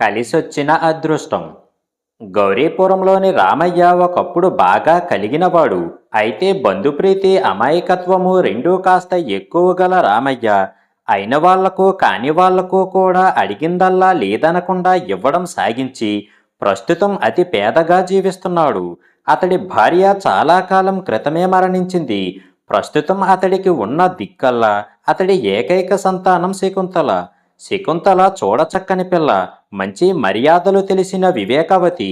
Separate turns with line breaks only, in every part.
కలిసొచ్చిన అదృష్టం. గౌరీపురంలోని రామయ్య ఒకప్పుడు బాగా కలిగినవాడు. అయితే బంధుప్రీతి అమాయకత్వము రెండూ కాస్త ఎక్కువ గల రామయ్య. అయిన వాళ్ళకు కాని వాళ్ళకు కూడా అడిగిందల్లా లేదనకుండా ఇవ్వడం సాగించి ప్రస్తుతం అతి పేదగా జీవిస్తున్నాడు. అతడి భార్య చాలా కాలం క్రితమే మరణించింది. ప్రస్తుతం అతడికి ఉన్న దిక్కల్లా అతడి ఏకైక సంతానం శకుంతల. శకుంతల చూడచక్కని పిల్ల మంచి మర్యాదలు తెలిసిన వివేకవతి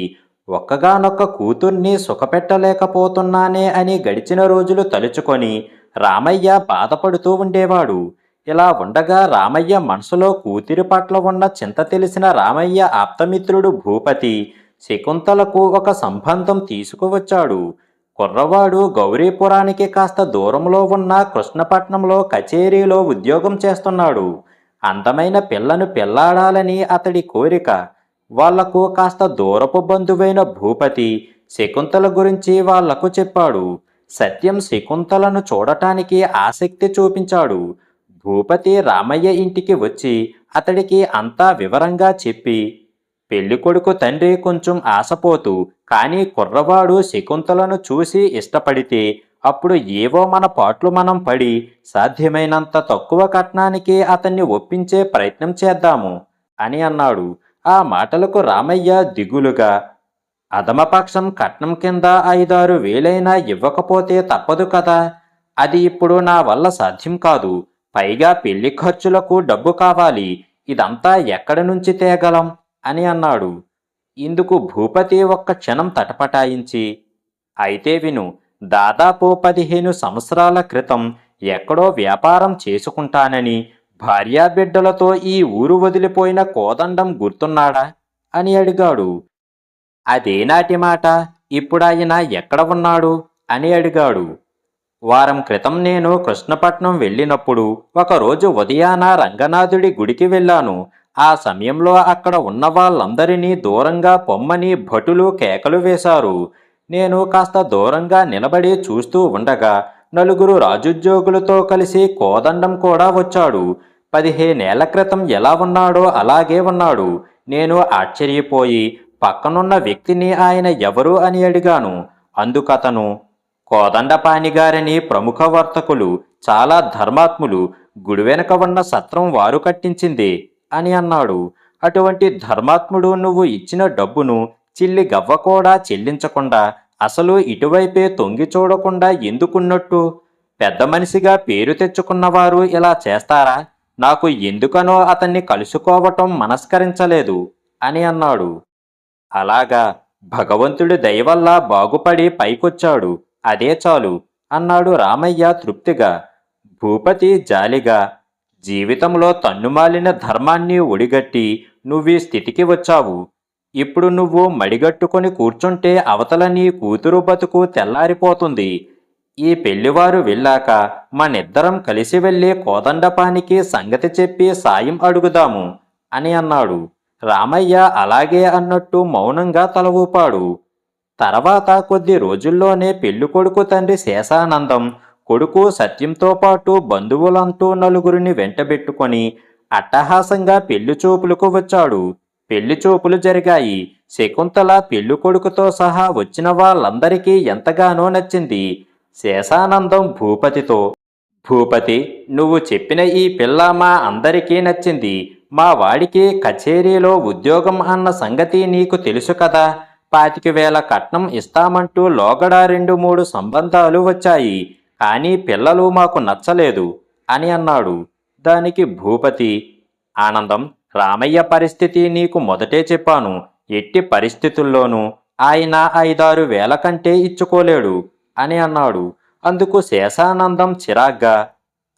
ఒక్కగానొక్క కూతుర్ని సుఖపెట్టలేకపోతున్నానే అని గడిచిన రోజులు తలుచుకొని రామయ్య బాధపడుతూ ఉండేవాడు. ఇలా ఉండగా రామయ్య మనసులో కూతురి పట్ల ఉన్న చింత తెలిసిన రామయ్య ఆప్తమిత్రుడు భూపతి శకుంతలకు ఒక సంబంధం తీసుకువచ్చాడు. కుర్రవాడు గౌరీపురానికి కాస్త దూరంలో ఉన్న కృష్ణపట్నంలో కచేరీలో ఉద్యోగం చేస్తున్నాడు. అందమైన పిల్లను పెళ్ళాడాలని అతడి కోరిక. వాళ్ళకు కాస్త దూరపు బంధువైన భూపతి శకుంతల గురించి వాళ్ళకు చెప్పాడు. సత్యం శకుంతలను చూడటానికి ఆసక్తి చూపించాడు. భూపతి రామయ్య ఇంటికి వచ్చి అతడికి అంతా వివరంగా చెప్పి పెళ్ళికొడుకు తండ్రి కొంచెం ఆశపోతూ కానీ కుర్రవాడు శకుంతలను చూసి ఇష్టపడితే అప్పుడు ఏవో మన పాట్లు మనం పడి సాధ్యమైనంత తక్కువ కట్నానికి అతన్ని ఒప్పించే ప్రయత్నం చేద్దాము అని అన్నాడు. ఆ మాటలకు రామయ్య దిగులుగా అధమపక్షం కట్నం కింద ఐదారు వేలైనా ఇవ్వకపోతే తప్పదు కదా. అది ఇప్పుడు నా వల్ల సాధ్యం కాదు. పైగా పెళ్ళి ఖర్చులకు డబ్బు కావాలి. ఇదంతా ఎక్కడి నుంచి తేగలం? అని అన్నాడు. ఇందుకు భూపతి ఒక్క క్షణం తటపటాయించి అయితే విను దాదాపు పదిహేను సంవత్సరాల క్రితం ఎక్కడో వ్యాపారం చేసుకుంటానని భార్యాబిడ్డలతో ఈ ఊరు వదిలిపోయిన కోదండం గుర్తున్నాడా? అని అడిగాడు. అదేనాటి మాట ఇప్పుడాయన ఎక్కడ ఉన్నాడు? అని అడిగాడు. వారం క్రితం నేను కృష్ణపట్నం వెళ్ళినప్పుడు ఒకరోజు ఉదయాన రంగనాథుడి గుడికి వెళ్ళాను. ఆ సమయంలో అక్కడ ఉన్న వాళ్ళందరినీ దూరంగా పొమ్మని భటులు కేకలు వేశారు. నేను కాస్త దూరంగా నిలబడి చూస్తూ ఉండగా నలుగురు రాజుద్యోగులతో కలిసి కోదండం కూడా వచ్చాడు. పదిహేనేళ్ళ క్రితం ఎలా ఉన్నాడో అలాగే ఉన్నాడు. నేను ఆశ్చర్యపోయి పక్కనున్న వ్యక్తిని ఆయన ఎవరు అని అడిగాను. అందుకతను కోదండపాణి గారని ప్రముఖ వర్తకులు చాలా ధర్మాత్ములు గుడి వెనుక ఉన్న సత్రం వారు కట్టించింది అని అన్నాడు. అటువంటి ధర్మాత్ముడు నువ్వు ఇచ్చిన డబ్బును చిల్లి గవ్వ కూడా చెల్లించకుండా అసలు ఇటువైపే తొంగి చూడకుండా ఎందుకున్నట్టు? పెద్ద మనిషిగా పేరు తెచ్చుకున్నవారు ఇలా చేస్తారా? నాకు ఎందుకనో అతన్ని కలుసుకోవటం మనస్కరించలేదు అని అన్నాడు. అలాగా భగవంతుడి దయ వల్ల బాగుపడి పైకొచ్చాడు. అదే చాలు అన్నాడు రామయ్య తృప్తిగా. భూపతి జాలిగా జీవితంలో తన్నుమాలిన ధర్మాన్ని ఒడిగట్టి నువ్వీ స్థితికి వచ్చావు. ఇప్పుడు నువ్వు మడిగట్టుకొని కూర్చుంటే అవతల నీ కూతురు బతుకు తెల్లారిపోతుంది. ఈ పెళ్ళివారు వెళ్ళాక మనిద్దరం కలిసి వెళ్ళి కోదండపానికి సంగతి చెప్పి సాయం అడుగుదాము అని అన్నాడు. రామయ్య అలాగే అన్నట్టు మౌనంగా తల ఊపాడు. తర్వాత కొద్ది రోజుల్లోనే పెళ్ళికొడుకు తండ్రి శేషానందం కొడుకు సత్యంతో పాటు బంధువులంటూ నలుగురిని వెంటబెట్టుకొని అట్టహాసంగా పెళ్ళి చూపులకు వచ్చాడు. పెళ్ళి చూపులు జరిగాయి. శకుంతల పెళ్ళి కొడుకుతో సహా వచ్చిన వాళ్ళందరికీ ఎంతగానో నచ్చింది. శేషానందం భూపతితో భూపతి నువ్వు చెప్పిన ఈ పిల్ల మా అందరికీ నచ్చింది. మా వాడికి కచేరీలో ఉద్యోగం అన్న సంగతి నీకు తెలుసు కదా. పాతిక వేల కట్నం ఇస్తామంటూ లోగడ రెండు మూడు సంబంధాలు వచ్చాయి. కానీ పిల్లలు మాకు నచ్చలేదు అని అన్నాడు. దానికి భూపతి ఆనందం రామయ్య పరిస్థితి నీకు మొదటే చెప్పాను. ఎట్టి పరిస్థితుల్లోనూ ఆయన ఐదారు వేల కంటే ఇచ్చుకోలేడు అని అన్నాడు. అందుకు శేషానందం చిరాగ్గా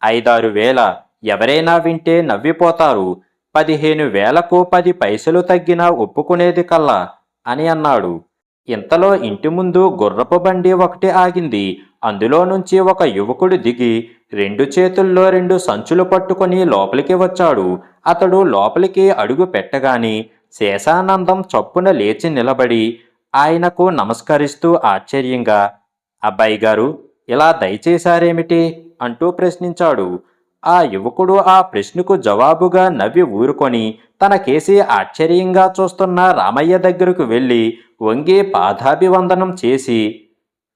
ఐదారు వేల ఎవరైనా వింటే నవ్విపోతారు. పదిహేను వేలకు పది పైసలు తగ్గినా ఒప్పుకునేది కల్లా అని అన్నాడు. ఇంతలో ఇంటి ముందు గుర్రపు బండి ఒకటి ఆగింది. అందులో నుంచి ఒక యువకుడు దిగి రెండు చేతుల్లో రెండు సంచులు పట్టుకొని లోపలికి వచ్చాడు. అతడు లోపలికి అడుగు పెట్టగాని శేషానందం చప్పున లేచి నిలబడి ఆయనకు నమస్కరిస్తూ ఆశ్చర్యంగా అబ్బాయి గారు ఇలా దయచేశారేమిటి? అంటూ ప్రశ్నించాడు. ఆ యువకుడు ఆ ప్రశ్నకు జవాబుగా నవ్వి ఊరుకొని తన కేసి ఆశ్చర్యంగా చూస్తున్న రామయ్య దగ్గరకు వెళ్ళి వంగి పాదాభివందనం చేసి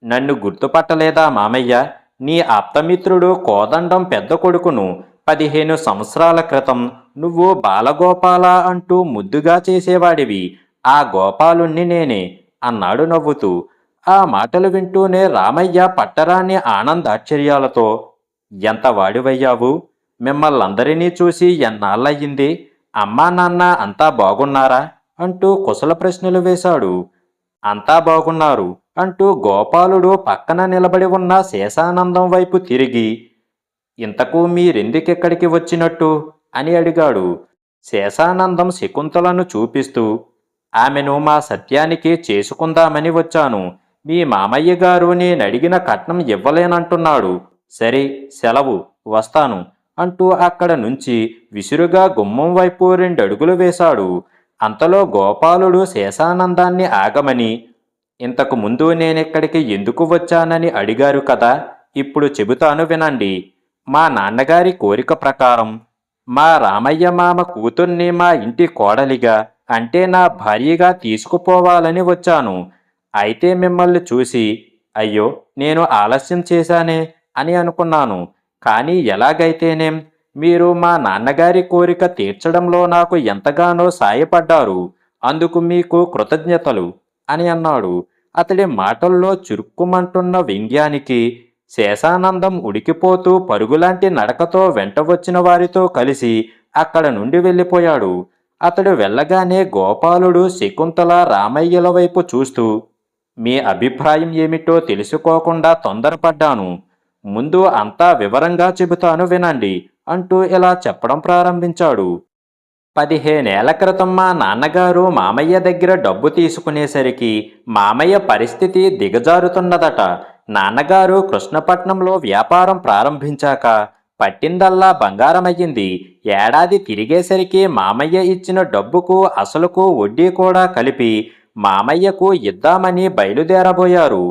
నన్ను గుర్తుపట్టలేదా మామయ్య? నీ ఆప్తమిత్రుడు కోదండం పెద్ద కొడుకును పదిహేను సంవత్సరాల క్రితం నువ్వు బాలగోపాల అంటూ ముద్దుగా చేసేవాడివి. ఆ గోపాలుణ్ణి నేనే అన్నాడు నవ్వుతూ. ఆ మాటలు వింటూనే రామయ్య పట్టరాని ఆనందాశ్చర్యాలతో ఎంత వాడివయ్యావు? మిమ్మల్నందరినీ చూసి ఎన్నాళ్ళయ్యింది? అమ్మా నాన్న అంతా బాగున్నారా? అంటూ కుశల ప్రశ్నలు వేశాడు. అంతా బాగున్నారు అంటూ గోపాలుడు పక్కన నిలబడి ఉన్న శేషానందం వైపు తిరిగి ఇంతకు మీరెందుకెక్కడికి వచ్చినట్టు? అని అడిగాడు. శేషానందం శకుంతలను చూపిస్తూ ఆమెను మా సత్యానికి చేసుకుందామని వచ్చాను. మీ మామయ్య గారు నేనడిగిన కట్నం ఇవ్వలేనంటున్నాడు. సరే సెలవు వస్తాను అంటూ అక్కడ నుంచి విసురుగా గుమ్మం వైపు రెండడుగులు వేశాడు. అంతలో గోపాలుడు శేషానందాన్ని ఆగమని ఇంతకు ముందు నేనెక్కడికి ఎందుకు వచ్చానని అడిగారు కదా ఇప్పుడు చెబుతాను వినండి. మా నాన్నగారి కోరిక ప్రకారం మా రామయ్య మామ కూతుర్ని మా ఇంటి కోడలిగా అంటే నా భార్యగా తీసుకుపోవాలని వచ్చాను. అయితే మిమ్మల్ని చూసి అయ్యో నేను ఆలస్యం చేశానే అని అనుకున్నాను. కానీ ఎలాగైతేనేం మీరు మా నాన్నగారి కోరిక తీర్చడంలో నాకు ఎంతగానో సాయపడ్డారు అందుకు మీకు కృతజ్ఞతలు అని అన్నాడు. అతడి మాటల్లో చురుక్కుమంటున్న వ్యంగ్యానికి శేషానందం ఉడికిపోతూ పరుగులాంటి నడకతో వెంట వచ్చిన వారితో కలిసి అక్కడ నుండి వెళ్ళిపోయాడు. అతడు వెళ్ళగానే గోపాలుడు శకుంతల రామయ్యల వైపు చూస్తూ మీ అభిప్రాయం ఏమిటో తెలుసుకోకుండా తొందరపడ్డాను. ముందు అంతా వివరంగా చెబుతాను వినండి అంటూ ఇలా చెప్పడం ప్రారంభించాడు. పదిహేనేళ్ళ క్రితం మా నాన్నగారు మామయ్య దగ్గర డబ్బు తీసుకునేసరికి మామయ్య పరిస్థితి దిగజారుతున్నదట. నాన్నగారు కృష్ణపట్నంలో వ్యాపారం ప్రారంభించాక పట్టిందల్లా బంగారమయ్యింది. ఏడాది తిరిగేసరికి మామయ్య ఇచ్చిన డబ్బుకు అసలుకు వడ్డీ కూడా కలిపి మామయ్యకు ఇద్దామని బయలుదేరబోయారు.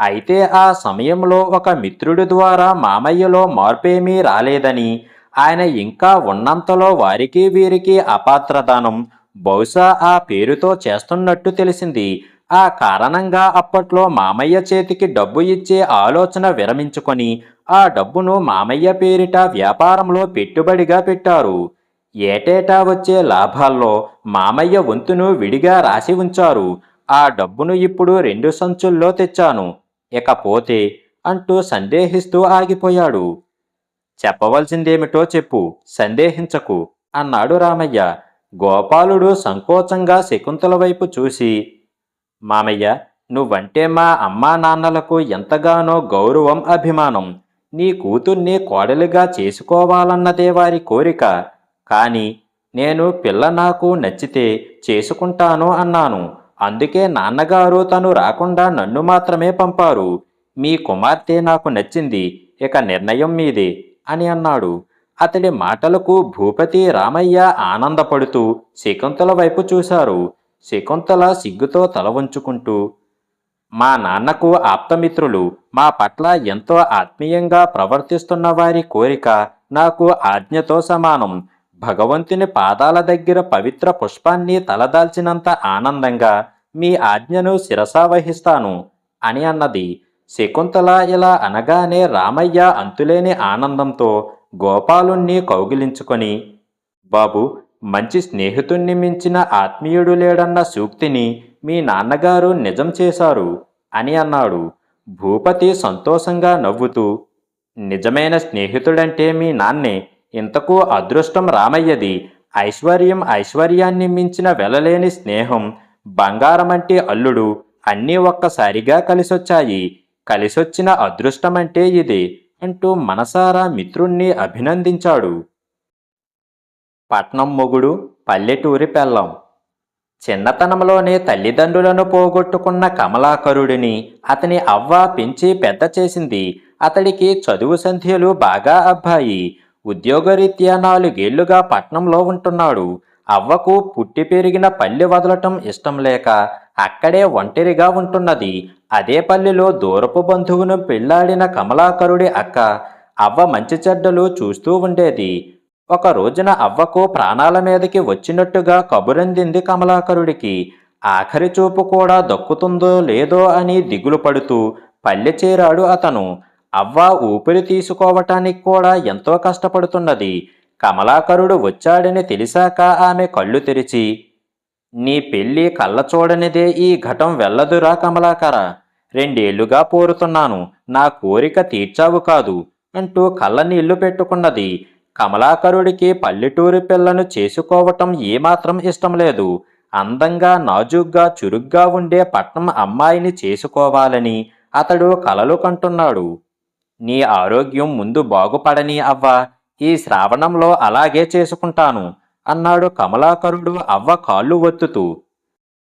అయితే ఆ సమయంలో ఒక మిత్రుడి ద్వారా మామయ్యలో మార్పేమీ రాలేదని ఆయన ఇంకా ఉన్నంతలో వారికి వీరికి అపాత్రదానం బహుశా ఆ పేరుతో చేస్తున్నట్టు తెలిసింది. ఆ కారణంగా అప్పట్లో మామయ్య చేతికి డబ్బు ఇచ్చే ఆలోచన విరమించుకొని ఆ డబ్బును మామయ్య పేరిట వ్యాపారంలో పెట్టుబడిగా పెట్టారు. ఏటేటా వచ్చే లాభాల్లో మామయ్య వంతును విడిగా రాసి ఉంచారు. ఆ డబ్బును ఇప్పుడు రెండు సంచుల్లో తెచ్చాను. ఇకపోతే అంటూ సందేహిస్తూ ఆగిపోయాడు. చెప్పవలసిందేమిటో చెప్పు సందేహించకు అన్నాడు రామయ్య. గోపాలుడు సంకోచంగా శకుంతల వైపు చూసి మామయ్య నువ్వంటే మా అమ్మా నాన్నలకు ఎంతగానో గౌరవం అభిమానం. నీ కూతుర్ని కోడలిగా చేసుకోవాలన్నదే వారి కోరిక. కాని నేను పిల్ల నాకు నచ్చితే చేసుకుంటాను అన్నాను. అందుకే నాన్నగారు తను రాకుండా నన్ను మాత్రమే పంపారు. మీ కుమార్తె నాకు నచ్చింది ఇక నిర్ణయం మీదే. అని అన్నాడు. అతడి మాటలకు భూపతి రామయ్య ఆనందపడుతూ శకుంతల వైపు చూశారు. శకుంతల సిగ్గుతో తల వంచుకుంటూ మా నాన్నకు ఆప్తమిత్రులు మా పట్ల ఎంతో ఆత్మీయంగా ప్రవర్తిస్తున్న వారి కోరిక నాకు ఆజ్ఞతో సమానం. భగవంతుని పాదాల దగ్గర పవిత్ర పుష్పాన్ని తలదాల్చినంత ఆనందంగా మీ ఆజ్ఞను శిరసా వహిస్తాను అని అన్నది. శకుంతల ఇలా అనగానే రామయ్య అంతులేని ఆనందంతో గోపాలుణ్ణి కౌగిలించుకొని బాబు మంచి స్నేహితుణ్ణి మించిన ఆత్మీయుడు లేడన్న సూక్తిని మీ నాన్నగారు నిజం చేశారు అని అన్నాడు. భూపతి సంతోషంగా నవ్వుతూ నిజమైన స్నేహితుడంటే మీ నాన్నే ఇంతకు అదృష్టం రామయ్యది. ఐశ్వర్యం ఐశ్వర్యాన్ని మించిన వెలలేని స్నేహం బంగారమంటే అల్లుడు అన్నీ ఒక్కసారిగా కలిసొచ్చాయి. కలిసొచ్చిన అదృష్టమంటే ఇది అంటూ మనసారా మిత్రుణ్ణి అభినందించాడు. పట్నం మొగుడు పల్లెటూరి పెళ్ళం. చిన్నతనంలోనే తల్లిదండ్రులను పోగొట్టుకున్న కమలాకరుడిని అతని అవ్వ పెంచి పెద్ద చేసింది. అతడికి చదువు సంధ్యలు బాగా అబ్బాయి. ఉద్యోగరీత్యా నాలుగేళ్ళుగా పట్నంలో ఉంటున్నాడు. అవ్వకు పుట్టి పెరిగిన పల్లె వదలటం ఇష్టం లేక అక్కడే ఒంటరిగా ఉంటున్నది. అదే పల్లెలో దూరపు బంధువును పెళ్ళాడిన కమలాకరుడి అక్క. అవ్వ మంచి చెడ్డలు చూస్తూ ఉండేది. ఒక రోజున అవ్వకు ప్రాణాల మీదకి వచ్చినట్టుగా కబురందింది కమలాకరుడికి. ఆఖరి చూపు కూడా దక్కుతుందో లేదో అని దిగులు పడుతూ పల్లె చేరాడు అతను. అవ్వ ఊపిరి తీసుకోవటానికి కూడా ఎంతో కష్టపడుతున్నది. కమలాకరుడు వచ్చాడని తెలిసాక ఆమె కళ్ళు తెరిచి నీ పెళ్ళి కళ్ళ చూడనిదే ఈ ఘటం వెళ్ళదురా కమలాకర. రెండేళ్ళుగా పోరుతున్నాను. నా కోరిక తీర్చావు కాదు అంటూ కళ్ళ నీళ్ళు పెట్టుకున్నది. కమలాకరుడికి పల్లెటూరి పిల్లను చేసుకోవటం ఏమాత్రం ఇష్టం లేదు. అందంగా నాజుగ్గా చురుగ్గా ఉండే పట్నం అమ్మాయిని చేసుకోవాలని అతడు కలలు కంటున్నాడు. నీ ఆరోగ్యం ముందు బాగుపడని అవ్వ. ఈ శ్రావణంలో అలాగే చేసుకుంటాను. అన్నాడు కమలాకరుడు అవ్వ కాళ్ళు ఒత్తుతూ.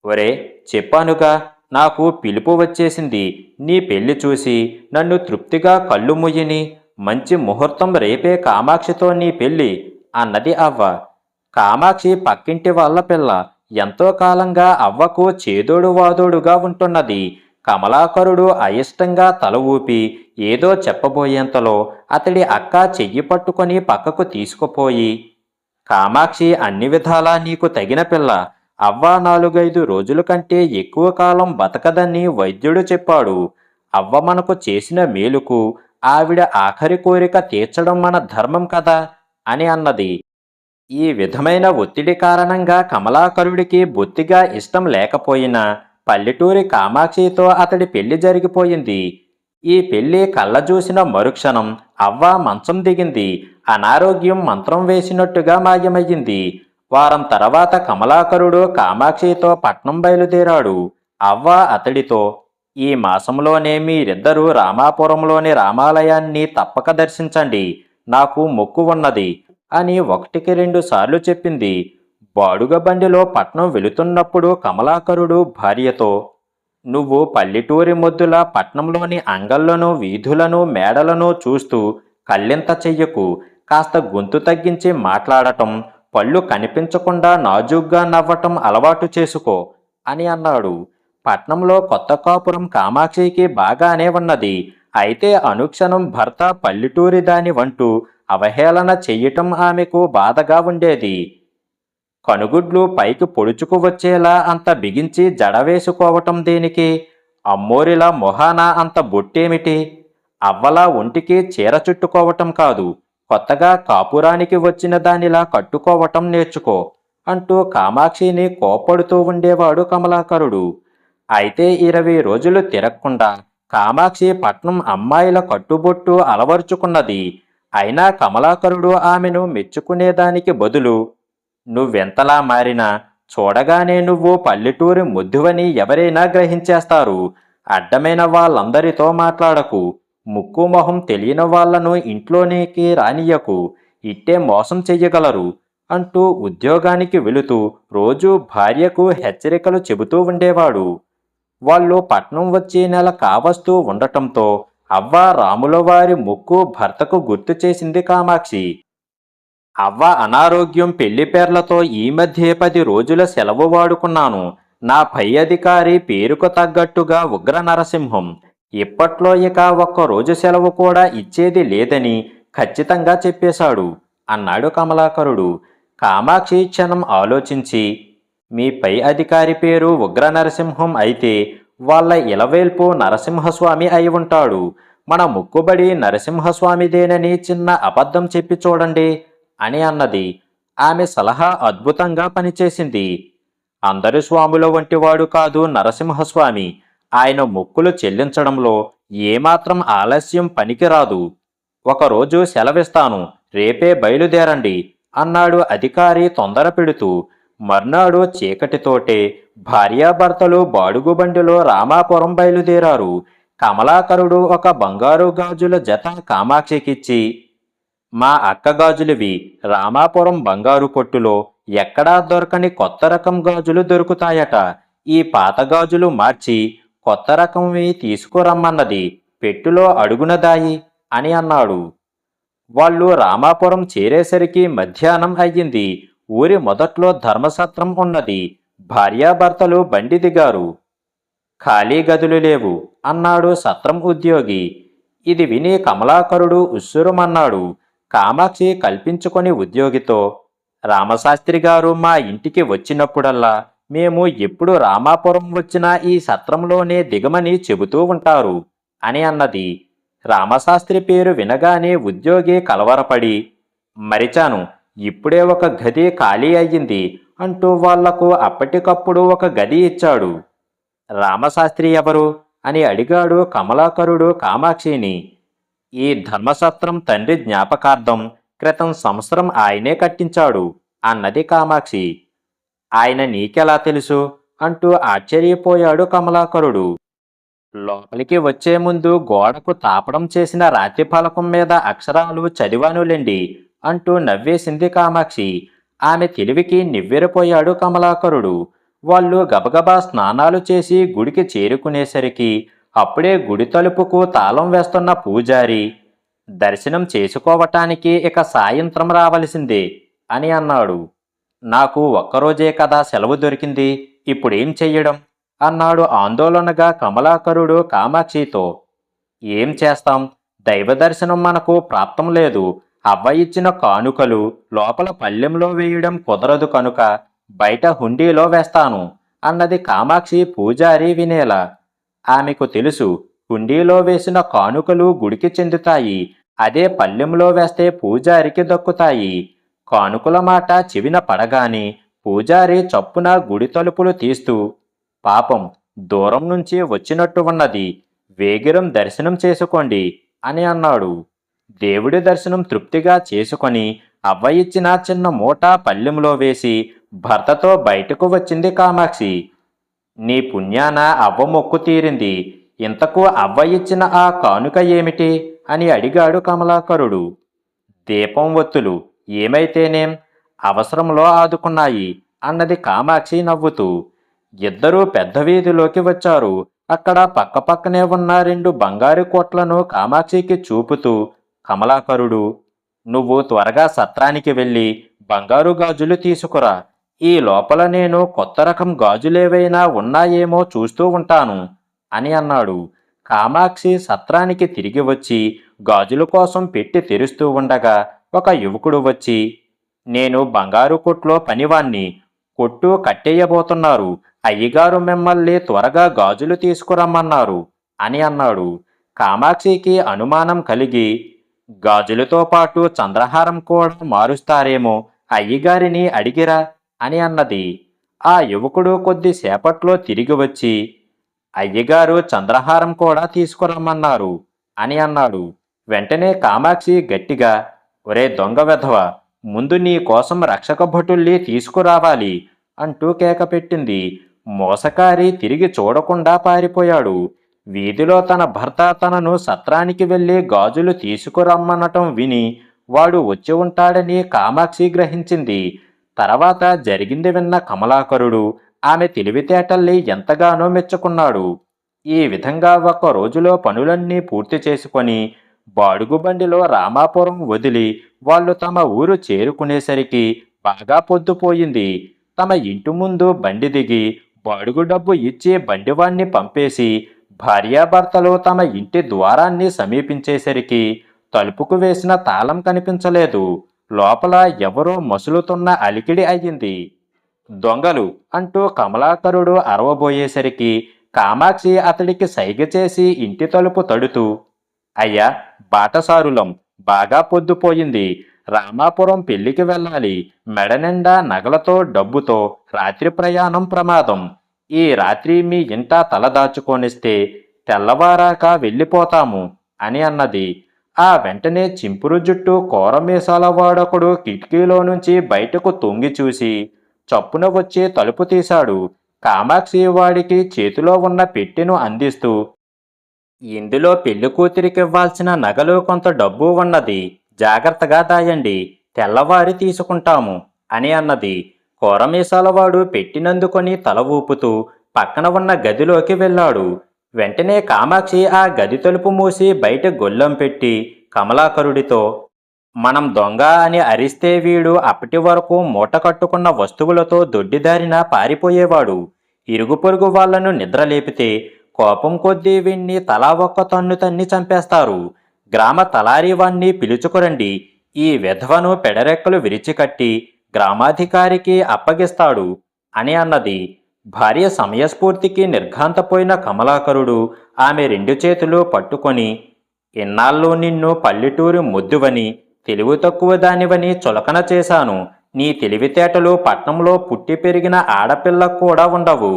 ఒరే చెప్పానుగా నాకు పిలుపు వచ్చేసింది. నీ పెళ్ళి చూసి నన్ను తృప్తిగా కళ్ళు ముయ్యని మంచి ముహూర్తం రేపే కామాక్షితో నీ పెళ్ళి అన్నది అవ్వ. కామాక్షి పక్కింటి వాళ్ళ పిల్ల ఎంతో కాలంగా అవ్వకు చేదోడు వాదోడుగా ఉంటున్నది. కమలాకరుడు అయిష్టంగా తల ఊపి ఏదో చెప్పబోయేంతలో అతడి అక్క చెయ్యి పట్టుకొని పక్కకు తీసుకుపోయి కామాక్షి అన్ని విధాలా నీకు తగిన పిల్ల. అవ్వ నాలుగైదు రోజుల కంటే ఎక్కువ కాలం బతకదని వైద్యుడు చెప్పాడు. అవ్వ మనకు చేసిన మేలుకు ఆవిడ ఆఖరి కోరిక తీర్చడం మన ధర్మం కదా? అని అన్నది. ఈ విధమైన ఒత్తిడి కారణంగా కమలాకరుడికి బొత్తిగా ఇష్టం లేకపోయినా పల్లెటూరి కామాక్షితో అతడి పెళ్ళి జరిగిపోయింది. ఈ పెళ్ళి కళ్ళ చూసిన మరుక్షణం అవ్వ మంచం దిగింది. అనారోగ్యం మంత్రం వేసినట్టుగా మాయమయ్యింది. వారం తర్వాత కమలాకరుడు కామాక్షితో పట్నం బయలుదేరాడు. అవ్వ అతడితో ఈ మాసంలోనే మీరిద్దరూ రామాపురంలోని రామాలయాన్ని తప్పక దర్శించండి. నాకు మొక్కు ఉన్నది అని ఒకటికి రెండు సార్లు చెప్పింది. బాడుగ బండిలో పట్నం వెళుతున్నప్పుడు కమలాకరుడు భార్యతో నువ్వు పల్లెటూరి మొద్దుల పట్నంలోని అంగళ్ళను వీధులను మేడలను చూస్తూ కళ్ళెంత చెయ్యకు? కాస్త గొంతు తగ్గించి మాట్లాడటం పళ్ళు కనిపించకుండా నాజూగ్గా నవ్వటం అలవాటు చేసుకో అని అన్నాడు. పట్నంలో కొత్త కాపురం కామాక్షికి బాగానే ఉన్నది. అయితే అనుక్షణం భర్త పల్లెటూరి దాని వంటూ అవహేళన చెయ్యటం ఆమెకు బాధగా ఉండేది. కనుగుడ్లు పైకి పొడుచుకు వచ్చేలా అంత బిగించి జడ వేసుకోవటం దేనికి? అమ్మోరిలా మొహాన అంత బొట్టేమిటి? అవ్వలా ఒంటికి చీర చుట్టుకోవటం కాదు కొత్తగా కాపురానికి వచ్చిన దానిలా కట్టుకోవటం నేర్చుకో అంటూ కామాక్షిని కోప్పడుతూ ఉండేవాడు కమలాకరుడు. అయితే ఇరవై రోజులు తిరగకుండా కామాక్షి పట్నం అమ్మాయిల కట్టుబొట్టు అలవరుచుకున్నది. అయినా కమలాకరుడు ఆమెను మెచ్చుకునేదానికి బదులు నువ్వెంతలా మారినా చూడగానే నువ్వు పల్లెటూరి ముద్దువని ఎవరైనా గ్రహించేస్తారు. అడ్డమైన వాళ్ళందరితో మాట్లాడకు. ముక్కు మొహం తెలియని వాళ్ళను ఇంట్లోనికి రానియకు ఇట్టే మోసం చెయ్యగలరు అంటూ ఉద్యోగానికి వెళుతూ రోజూ భార్యకు హెచ్చరికలు చెబుతూ ఉండేవాడు. వాళ్ళు పట్నం వచ్చే నెల కావస్తూ ఉండటంతో అవ్వ రాముల వారి ముక్కు భర్తకు గుర్తు చేసింది కామాక్షి. అవ్వ అనారోగ్యం పెళ్ళి పేర్లతో ఈ మధ్య పది రోజుల సెలవు వాడుకున్నాను. నా పై అధికారి పేరుకు తగ్గట్టుగా ఉగ్ర నరసింహం. ఇప్పట్లో ఇక ఒక్క రోజు సెలవు కూడా ఇచ్చేది లేదని ఖచ్చితంగా చెప్పేశాడు అన్నాడు కమలాకరుడు. కామాక్షి క్షణం ఆలోచించి మీ పై అధికారి పేరు ఉగ్ర నరసింహం అయితే వాళ్ళ ఇలవేల్పు నరసింహస్వామి అయి ఉంటాడు. మన ముక్కుబడి నరసింహస్వామిదేనని చిన్న అబద్ధం చెప్పి చూడండి అని అన్నది. ఆమె సలహా అద్భుతంగా పనిచేసింది. అందరి స్వాముల వంటివాడు కాదు నరసింహస్వామి. ఆయన మొక్కులు చెల్లించడంలో ఏమాత్రం ఆలస్యం పనికిరాదు. ఒకరోజు సెలవిస్తాను రేపే బయలుదేరండి అన్నాడు అధికారి తొందర పెడుతూ. మర్నాడు చీకటితోటే భార్యాభర్తలు బాడుగుబండిలో రామాపురం బయలుదేరారు. కమలాకరుడు ఒక బంగారు గాజుల జత కామాక్షికిచ్చి మా అక్క గాజులువి రామాపురం బంగారు కొట్టులో ఎక్కడా దొరకని కొత్త రకం గాజులు దొరుకుతాయట. ఈ పాత గాజులు మార్చి కొత్త రకంవి తీసుకురమ్మన్నది పెట్టులో అడుగునదాయి అని అన్నాడు. వాళ్ళు రామాపురం చేరేసరికి మధ్యాహ్నం అయ్యింది. ఊరి మొదట్లో ధర్మసత్రం ఉన్నది. భార్యాభర్తలు బండి దిగారు. ఖాళీ గదులు లేవు అన్నాడు సత్రం ఉద్యోగి. ఇది విని కమలాకరుడు ఉస్సురుమన్నాడు. కామాక్షి కల్పించుకొని ఉద్యోగితో రామశాస్త్రి గారు మా ఇంటికి వచ్చినప్పుడల్లా మేము ఎప్పుడు రామాపురం వచ్చినా ఈ సత్రంలోనే దిగమని చెబుతూ ఉంటారు అని అన్నది. రామశాస్త్రి పేరు వినగానే ఉద్యోగి కలవరపడి మరిచాను ఇప్పుడే ఒక గది ఖాళీ అయ్యింది అంటూ వాళ్ళకు అప్పటికప్పుడు ఒక గది ఇచ్చాడు. రామశాస్త్రి ఎవరు? అని అడిగాడు కమలాకరుడు కామాక్షిని. ఈ ధర్మశాస్త్రం తండ్రి జ్ఞాపకార్థం క్రితం సంవత్సరం ఆయనే కట్టించాడు అన్నది కామాక్షి. ఆయన నీకెలా తెలుసు? అంటూ ఆశ్చర్యపోయాడు కమలాకరుడు. లోపలికి వచ్చే ముందు గోడకు తాపడం చేసిన రాతి ఫలకం మీద అక్షరాలు చదివానులేండి అంటూ నవ్వేసింది కామాక్షి. ఆమె తెలివికి నివ్వెరపోయాడు కమలాకరుడు. వాళ్ళు గబగబా స్నానాలు చేసి గుడికి చేరుకునేసరికి అప్పుడే గుడి తలుపుకు తాళం వేస్తున్న పూజారి దర్శనం చేసుకోవటానికి ఇక సాయంత్రం రావలసిందే అని అన్నాడు. నాకు ఒక్కరోజే కదా సెలవు దొరికింది ఇప్పుడేం చెయ్యడం? అన్నాడు ఆందోళనగా కమలాకరుడు కామాక్షితో. ఏం చేస్తాం? దైవ దర్శనం మనకు ప్రాప్తం లేదు. అవ్వ ఇచ్చిన కానుకలు లోపల పళ్ళెంలో వేయడం కుదరదు కనుక బయట హుండీలో వేస్తాను అన్నది కామాక్షి పూజారి వినేలా. ఆమెకు తెలుసు కుండీలో వేసిన కానుకలు గుడికి చెందుతాయి అదే పల్లెంలో వేస్తే పూజారికి దక్కుతాయి. కానుకల మాట చెవిన పడగానే పూజారి చప్పున గుడి తలుపులు తీస్తూ పాపం దూరం నుంచి వచ్చినట్టు ఉన్నది వేగిరం దర్శనం చేసుకోండి అని అన్నాడు. దేవుడి దర్శనం తృప్తిగా చేసుకొని అవ్వ ఇచ్చిన చిన్న మూట పల్లెంలో వేసి భర్తతో బయటకు వచ్చింది కామాక్షి. నీ పుణ్యాన అవ్వ మొక్కు తీరింది. ఇంతకు అవ్వ ఇచ్చిన ఆ కానుక ఏమిటి? అని అడిగాడు కమలాకరుడు. దీపం ఒత్తులు ఏమైతేనేం? అవసరంలో ఆదుకున్నాయి అన్నది కామాక్షి నవ్వుతూ. ఇద్దరూ పెద్ద వీధిలోకి వచ్చారు. అక్కడ పక్కపక్కనే ఉన్న రెండు బంగారు కోట్లను కామాక్షికి చూపుతూ కమలాకరుడు నువ్వు త్వరగా సత్రానికి వెళ్ళి బంగారు గాజులు తీసుకురా. ఈ లోపల నేను కొత్త రకం గాజులేవైనా ఉన్నాయేమో చూస్తూ ఉంటాను అని అన్నాడు. కామాక్షి సత్రానికి తిరిగి వచ్చి గాజుల కోసం పెట్టి తెరుస్తూ ఉండగా ఒక యువకుడు వచ్చి నేను బంగారు కొట్లో పనివాణ్ణి. కొట్టు కట్టేయబోతున్నారు. అయ్యగారు మిమ్మల్ని త్వరగా గాజులు తీసుకురమ్మన్నారు అని అన్నాడు. కామాక్షికి అనుమానం కలిగి గాజులతో పాటు చంద్రహారం కూడా మారుస్తారేమో. అయ్యగారిని అడిగిరా. అని అన్నది. ఆ యువకుడు కొద్దిసేపట్లో తిరిగి వచ్చి అయ్యగారు చంద్రహారం కూడా తీసుకురమ్మన్నారు అని అన్నాడు. వెంటనే కామాక్షి గట్టిగా ఒరే దొంగ వెధవ ముందు నీ కోసం రక్షక భటుల్ని తీసుకురావాలి అంటూ కేక పెట్టింది. మోసకారి తిరిగి చూడకుండా పారిపోయాడు. వీధిలో తన భర్త తనను సత్రానికి వెళ్ళి గాజులు తీసుకురమ్మనటం విని వాడు వచ్చి ఉంటాడని కామాక్షి గ్రహించింది. తర్వాత జరిగింది విన్న కమలాకరుడు ఆమె తెలివితేటల్ని ఎంతగానో మెచ్చుకున్నాడు. ఈ విధంగా ఒక రోజులో పనులన్నీ పూర్తి చేసుకొని బాడుగు బండిలో రామాపురం వదిలి వాళ్ళు తమ ఊరు చేరుకునేసరికి బాగా పొద్దుపోయింది. తమ ఇంటి ముందు బండి దిగి బాడుగు డబ్బు ఇచ్చి బండివాణ్ణి పంపేసి భార్యాభర్తలు తమ ఇంటి ద్వారాన్ని సమీపించేసరికి తలుపుకు వేసిన తాళం కనిపించలేదు. లోపల ఎవరో మసులుతున్న అలికిడి అయ్యింది. దొంగలు అంటూ కమలాకరుడు అరవబోయేసరికి కామాక్షి అతడికి సైగ చేసి ఇంటి తలుపు తడుతూ అయ్యా బాటసారులం బాగా పొద్దుపోయింది. రామాపురం పెళ్ళికి వెళ్ళాలి. మెడనిండా నగలతో డబ్బుతో రాత్రి ప్రయాణం ప్రమాదం. ఈ రాత్రి మీ ఇంట తలదాచుకొనిస్తే తెల్లవారాక వెళ్ళిపోతాము అని అన్నది. ఆ వెంటనే చింపురు జుట్టు కోరమీసాల వాడొకడు కిటికీలో నుంచి బయటకు తొంగి చూసి చప్పున వచ్చి తలుపు తీశాడు. కామాక్షి వాడికి చేతిలో ఉన్న పెట్టెను అందిస్తూ ఇందులో పెళ్ళి ఇవ్వాల్సిన నగలు కొంత డబ్బు ఉన్నది. జాగ్రత్తగా దాయండి. తెల్లవారి తీసుకుంటాము అని అన్నది. కోరమీసాలవాడు పెట్టినందుకొని తల ఊపుతూ పక్కన ఉన్న గదిలోకి వెళ్ళాడు. వెంటనే కామాక్షి ఆ గది తలుపు మూసి బయట గొల్లం పెట్టి కమలాకరుడితో మనం దొంగ అని అరిస్తే వీడు అప్పటి వరకు మూట కట్టుకున్న వస్తువులతో దొడ్డిదారిన పారిపోయేవాడు. ఇరుగు పొరుగు వాళ్ళను నిద్రలేపితే కోపం కొద్దీ వీణ్ణి తలా ఒక్క తన్ను తన్ని చంపేస్తారు. గ్రామ తలారీవాణ్ణి పిలుచుకురండి. ఈ విధవను పెడరెక్కలు విరిచికట్టి గ్రామాధికారికి అప్పగిస్తాడు అని అన్నది. భార్య సమయస్ఫూర్తికి నిర్ఘాంతపోయిన కమలాకరుడు ఆమె రెండు చేతులు పట్టుకొని ఇన్నాళ్ళు నిన్ను పల్లెటూరి ముద్దువని తెలివి తక్కువ దానివని చులకన చేశాను. నీ తెలివితేటలు పట్నంలో పుట్టి పెరిగిన ఆడపిల్లకు కూడా ఉండవు.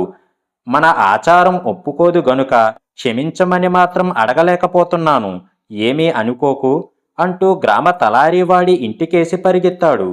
మన ఆచారం ఒప్పుకోదు గనుక క్షమించమని మాత్రం అడగలేకపోతున్నాను. ఏమీ అనుకోకు అంటూ గ్రామ తలారీవాడి ఇంటికేసి పరిగెత్తాడు.